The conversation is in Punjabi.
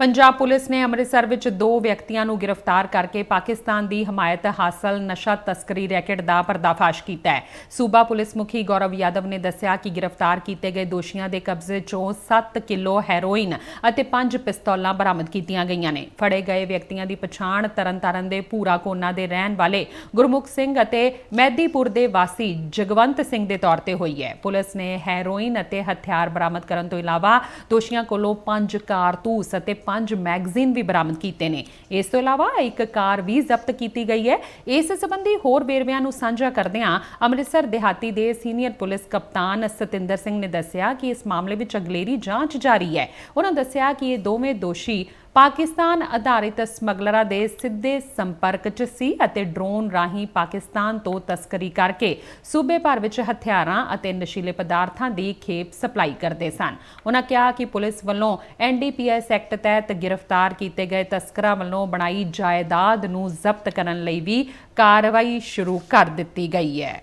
ਪੰਜਾਬ ਪੁਲਿਸ ਨੇ ਅੰਮ੍ਰਿਤਸਰ ਵਿੱਚ ਦੋ ਵਿਅਕਤੀਆਂ ਨੂੰ ਗ੍ਰਿਫਤਾਰ ਕਰਕੇ ਪਾਕਿਸਤਾਨ ਦੀ ਹਮਾਇਤ ਹਾਸਲ ਨਸ਼ਾ ਤਸਕਰੀ ਰੈਕਟ ਦਾ ਪਰਦਾਫਾਸ਼ ਕੀਤਾ ਹੈ। ਸੂਬਾ ਪੁਲਿਸ ਮੁਖੀ ਗੌਰਵ ਯਾਦਵ ਨੇ ਦੱਸਿਆ ਕਿ ਗ੍ਰਿਫਤਾਰ ਕੀਤੇ ਗਏ ਦੋਸ਼ੀਆਂ ਦੇ ਕਬਜ਼ੇ 'ਚੋਂ 7 ਕਿਲੋ ਹੈਰੋਇਨ ਅਤੇ 5 ਪਿਸਤੌਲਾਂ ਬਰਾਮਦ ਕੀਤੀਆਂ ਗਈਆਂ ਨੇ। ਫੜੇ ਗਏ ਵਿਅਕਤੀਆਂ ਦੀ ਪਛਾਣ ਤਰਨਤਾਰਨ ਦੇ ਭੂਰਾ ਕੋਨਾ ਦੇ ਰਹਿਣ ਵਾਲੇ ਗੁਰਮੁਖ ਸਿੰਘ ਅਤੇ ਮਹਿਦੀਪੁਰ ਦੇ ਵਾਸੀ ਜਗਵੰਤ ਸਿੰਘ ਦੇ ਤੌਰ ਤੇ ਹੋਈ ਹੈ। ਪੁਲਿਸ ਨੇ ਹੈਰੋਇਨ ਅਤੇ ਹਥਿਆਰ ਬਰਾਮਦ ਕਰਨ ਤੋਂ ਇਲਾਵਾ ਦੋਸ਼ੀਆਂ ਕੋਲੋਂ 5 ਕਾਰਤੂਸ ਅਤੇ ਪੰਜ ਮੈਗਜ਼ੀਨ ਵੀ ਬਰਾਮਦ ਕੀਤੇ ਨੇ। ਇਸ ਤੋਂ ਇਲਾਵਾ ਇੱਕ ਕਾਰ ਵੀ ਜ਼ਬਤ ਕੀਤੀ ਗਈ ਹੈ। ਇਸ ਸੰਬੰਧੀ ਹੋਰ ਵੇਰਵਿਆਂ ਨੂੰ ਸਾਂਝਾ ਕਰਦਿਆਂ ਅੰਮ੍ਰਿਤਸਰ ਦਿਹਾਤੀ ਦੇ ਸੀਨੀਅਰ ਪੁਲਿਸ ਕਪਤਾਨ ਸਤਿੰਦਰ ਸਿੰਘ ਨੇ ਦੱਸਿਆ ਕਿ ਇਸ ਮਾਮਲੇ ਵਿੱਚ ਅਗਲੇਰੀ ਜਾਂਚ ਜਾਰੀ ਹੈ। ਉਹਨਾਂ ਦੱਸਿਆ ਕਿ ਇਹ ਦੋਵੇਂ ਦੋਸ਼ੀ ਪਾਕਿਸਤਾਨ ਆਧਾਰਿਤ ਸਮਗਲਰਾਂ ਦੇ ਸਿੱਧੇ ਸੰਪਰਕ 'ਚ ਸੀ ਅਤੇ ਡਰੋਨ ਰਾਹੀਂ ਪਾਕਿਸਤਾਨ ਤੋਂ ਤਸਕਰੀ ਕਰਕੇ ਸੂਬੇ ਭਰ ਵਿੱਚ ਹਥਿਆਰਾਂ ਅਤੇ ਨਸ਼ੀਲੇ ਪਦਾਰਥਾਂ ਦੀ ਖੇਪ ਸਪਲਾਈ ਕਰਦੇ ਸਨ। ਉਹਨਾਂ ਕਿਹਾ ਕਿ ਪੁਲਿਸ ਵੱਲੋਂ ਐਨਡੀਪੀਐਸ ਐਕਟ ਤਹਿਤ ਗ੍ਰਿਫਤਾਰ ਕੀਤੇ ਗਏ ਤਸਕਰਾਂ ਵੱਲੋਂ ਬਣਾਈ ਜਾਇਦਾਦ ਨੂੰ ਜ਼ਬਤ ਕਰਨ ਲਈ ਵੀ ਕਾਰਵਾਈ ਸ਼ੁਰੂ ਕਰ ਦਿੱਤੀ ਗਈ ਹੈ।